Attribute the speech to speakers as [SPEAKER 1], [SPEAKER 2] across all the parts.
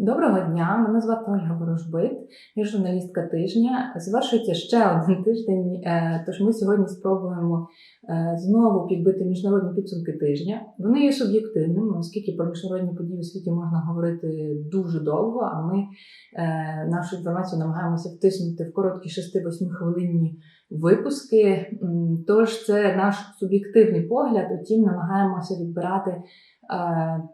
[SPEAKER 1] Доброго дня, мене звати Ольга Ворожбит, я журналістка тижня. Завершується ще один тиждень, е, тож ми сьогодні спробуємо е, знову підбити міжнародні підсумки тижня. Вони є суб'єктивними, оскільки про міжнародні події у світі можна говорити дуже довго, а ми е, нашу інформацію намагаємося втиснути в короткі 6-8 хвилинні випуски. Тож це наш суб'єктивний погляд, утім намагаємося відбирати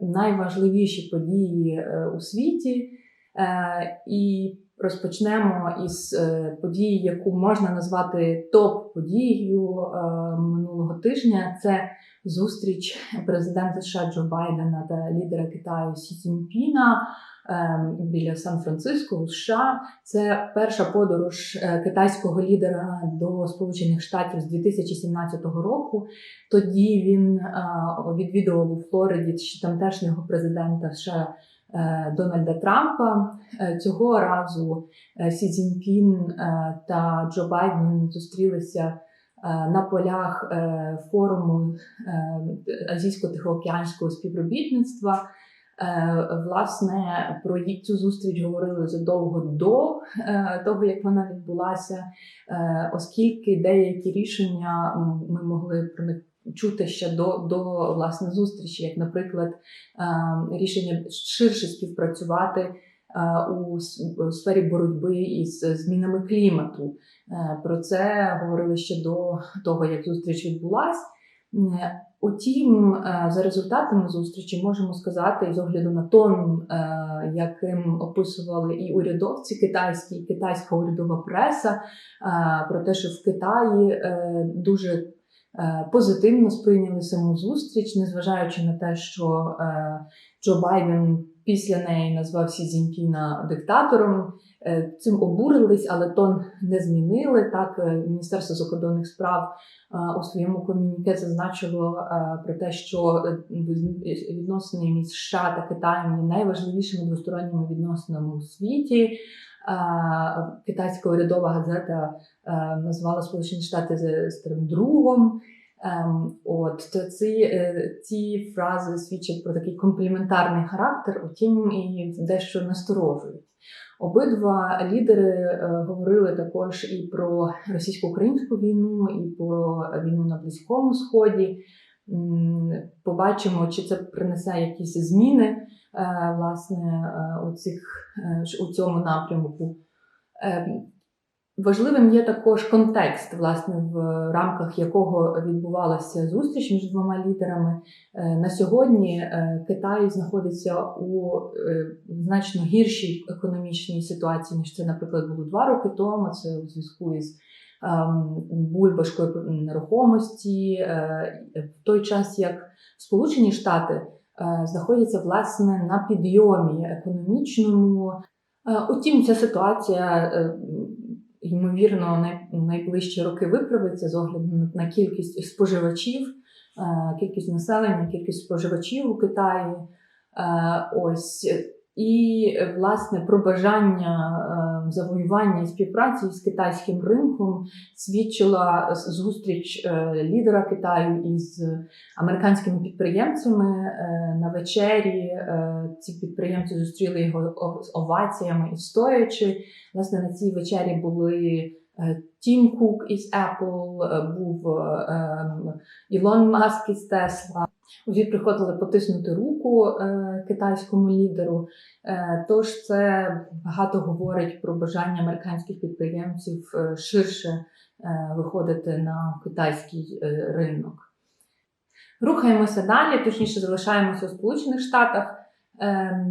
[SPEAKER 1] найважливіші події е, у світі. Е, І розпочнемо із е, події, яку можна назвати топ-подією е, минулого тижня. Це зустріч президента США Джо Байдена та лідера Китаю Сі Цзіньпіна е, біля Сан-Франциско у США. Це перша подорож е, китайського лідера до Сполучених Штатів з 2017 року. Тоді він е, відвідував у Флориді тамтешнього президента США е, Дональда Трампа. Цього разу Сі Цзіньпін та Джо Байден зустрілися на полях е, форуму е, Азійсько-Тихоокеанського співробітництва. Е, Власне, про цю зустріч говорили задовго до е, того, як вона відбулася, е, оскільки деякі рішення ми могли про них чути ще до, до власне зустрічі, як, наприклад, е, рішення ширше співпрацювати е, у сфері боротьби із змінами клімату. Е, Про це говорили ще до того, як зустріч відбулась. Е, Утім, е, за результатами зустрічі можемо сказати, з огляду на тон, е, яким описували і урядовці китайські, і китайська урядова преса, е, про те, що в Китаї е, дуже е, позитивно сприйняли саму зустріч, незважаючи на те, що е, Джо Байден після неї назвав Сі Цзіньпіна диктатором. Е, Цим обурились, але тон не змінили. Так, е, Міністерство закордонних справ е, у своєму комюніке зазначило про те, що відносини між США та Китаєм є найважливішими двосторонніми відносинами у світі. Китайська урядова газета назвала Сполучені Штати з другом. Ем, От то ці, е, ці фрази свідчать про такий компліментарний характер, утім і дещо насторожують. Обидва лідери е, говорили також і про російсько-українську війну, і про війну на Близькому Сході. Побачимо, чи це принесе якісь зміни е, власне е, у, цих, е, у цьому напрямку. Важливим є також контекст, власне, в рамках якого відбувалася зустріч між двома лідерами. Е, На сьогодні е, Китай знаходиться у е, значно гіршій економічній ситуації, ніж це, наприклад, було два роки тому. Це у зв'язку із ем, бульбашкою нерухомості, в той час як Сполучені Штати знаходяться власне на підйомі економічному. Утім, ця ситуація ймовірно найближчі роки виправиться з огляду на- кількість споживачів, е, кількість населення, кількість споживачів у Китаї. Е, Ось і е, власне про бажання е, завоювання і співпраці з китайським ринком свідчила зустріч е, лідера Китаю із американськими підприємцями на вечері. Ці підприємці зустріли його з оваціями і стоячи. Власне, на цій вечері були Тім Кук із Apple, був ем, Ілон Маск із Tesla. Усі приходили потиснути руку е, китайському лідеру. Е, Тож це багато говорить про бажання американських підприємців е, ширше е, виходити на китайський е, ринок. Рухаємося далі, точніше залишаємося у Сполучених Штатах,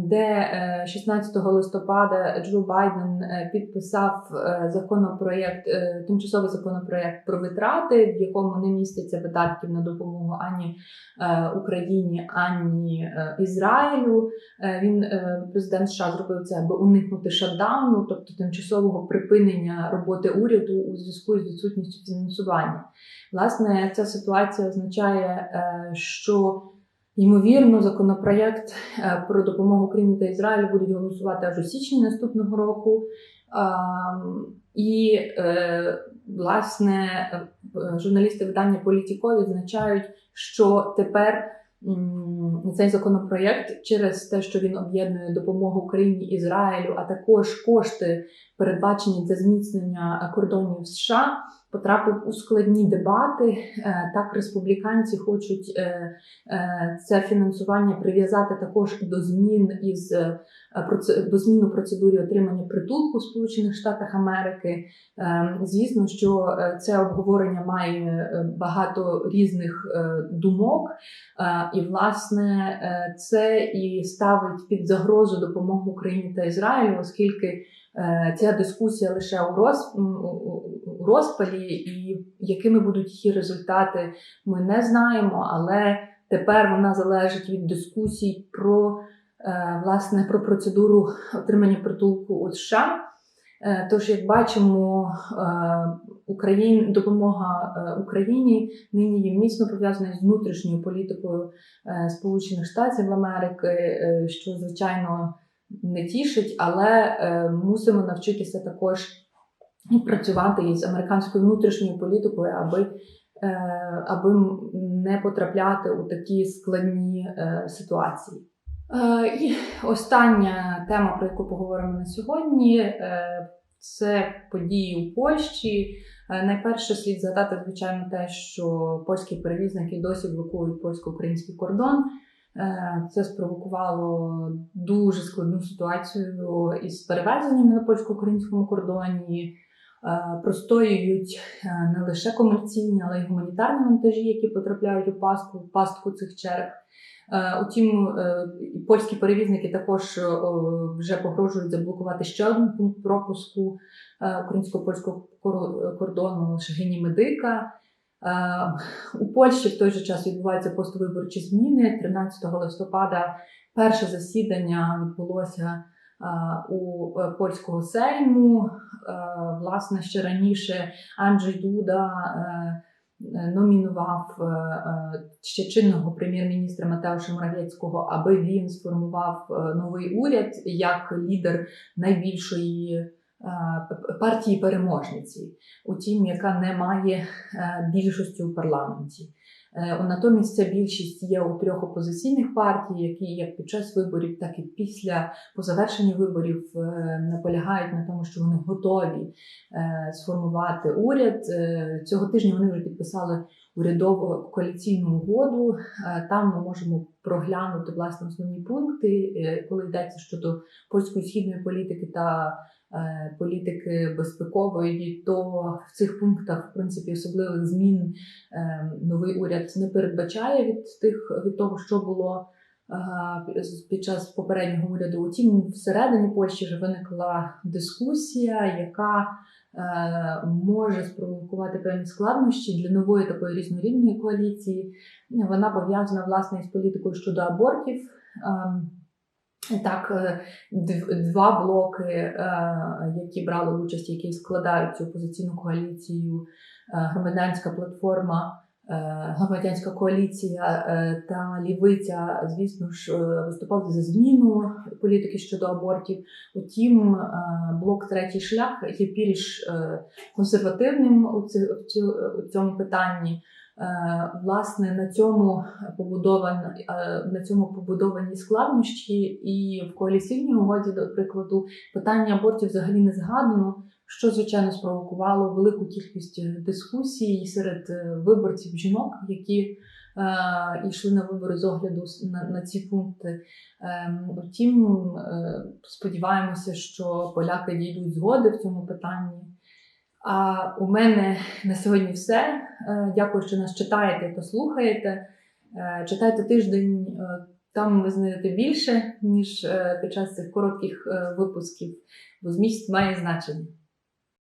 [SPEAKER 1] де е, 16 листопада Джо Байден е, підписав е, законопроєкт, е, тимчасовий законопроєкт про витрати, в якому не міститься видатків на допомогу ані е, Україні, ані е, Ізраїлю. Е, Він е, президент США зробив це, аби уникнути шатдауну, тобто тимчасового припинення роботи уряду у зв'язку з відсутністю фінансування. Власне, ця ситуація означає, е, що ймовірно законопроєкт е, про допомогу Україні та Ізраїлю будуть голосувати аж у січні наступного року. І, е, власне, е, журналісти видання Політіко відзначають, що тепер цей законопроєкт через те, що він об'єднує допомогу Україні Ізраїлю, а також кошти, передбачені для зміцнення кордонів США, потрапив у складні дебати. Е, Так, республіканці хочуть е, е, це фінансування прив'язати також до змін із до змін у процедурі отримання притулку в Сполучених Штатах Америки. Звісно, що це обговорення має багато різних думок, і власне це і ставить під загрозу допомогу Україні та Ізраїлю, оскільки ця дискусія лише у роз- розпалі, і якими будуть її результати, ми не знаємо. Але тепер вона залежить від дискусій про е, власне про процедуру отримання притулку у США. Е, Тож, як бачимо, е, Україн, допомога Україні нині є міцно пов'язана з внутрішньою політикою Сполучених Штатів Америки, що звичайно не тішить, але мусимо навчитися також і працювати із американською внутрішньою політикою, аби, е, аби не потрапляти у такі складні е, ситуації. Е, І остання тема, про яку поговоримо на сьогодні, це події у Польщі. Найперше слід згадати, звичайно, те, що польські перевізники досі блокують польсько-український кордон. Це спровокувало дуже складну ситуацію із перевезеннями на польсько-українському кордоні. Е, Простоюють е, не лише комерційні, але й гуманітарні вантажі, які потрапляють у пастку, в пастку цих черг. Е, Утім, польські перевізники також вже погрожують заблокувати ще один пункт пропуску українсько-польського кор- кордону Шагині Медика. У Польщі в той же час відбуваються поствиборчі зміни. 13 листопада перше засідання відбулося у е, польського сейму. Е, Власне, ще раніше Анджей Дуда е, е, номінував е, е, ще чинного прем'єр-міністра Матеуша Моравецького, аби він сформував е, новий уряд як лідер найбільшої е, партії переможниці, утім, яка не має е, більшості у парламенті. Е, Натомість ця більшість є у трьох опозиційних партій, які як під час виборів, так і після по завершенні виборів е, наполягають на тому, що вони готові е, сформувати уряд. Цього тижня вони вже підписали урядову коаліційну угоду. Там ми можемо проглянути власне основні пункти, коли йдеться щодо польської східної політики та політики безпекової, то в цих пунктах, в принципі, особливих змін е, новий уряд не передбачає від тих від того, що було е, під час попереднього уряду. Утім, всередині Польщі вже виникла дискусія, яка е, може спровокувати певні складнощі для нової такої різнорідної коаліції. Вона пов'язана власне із політикою щодо абортів. Ем, Так, е, два блоки, е, які брали участь, які складають цю опозиційну коаліцію, е, громадянська платформа, громадянська коаліція та лівиця, звісно ж, виступали за зміну політики щодо абортів. Утім, блок третій шлях є більш консервативним у цьому питанні. Е, Власне, на цьому побудовані, на цьому побудовані складнощі, і в коаліційній угоді, до прикладу, питання абортів взагалі не згадано, що звичайно спровокувало велику кількість дискусій серед е, виборців жінок, які е, йшли на вибори з огляду на, на ці пункти. Ем, Утім, е, сподіваємося, що поляки дійдуть згоди в цьому питанні. А у мене на сьогодні все. Е, Дякую, що нас читаєте та слухаєте. Е, Читайте тиждень, е, там ви знайдете більше, ніж під час цих коротких випусків, бо зміст має значення.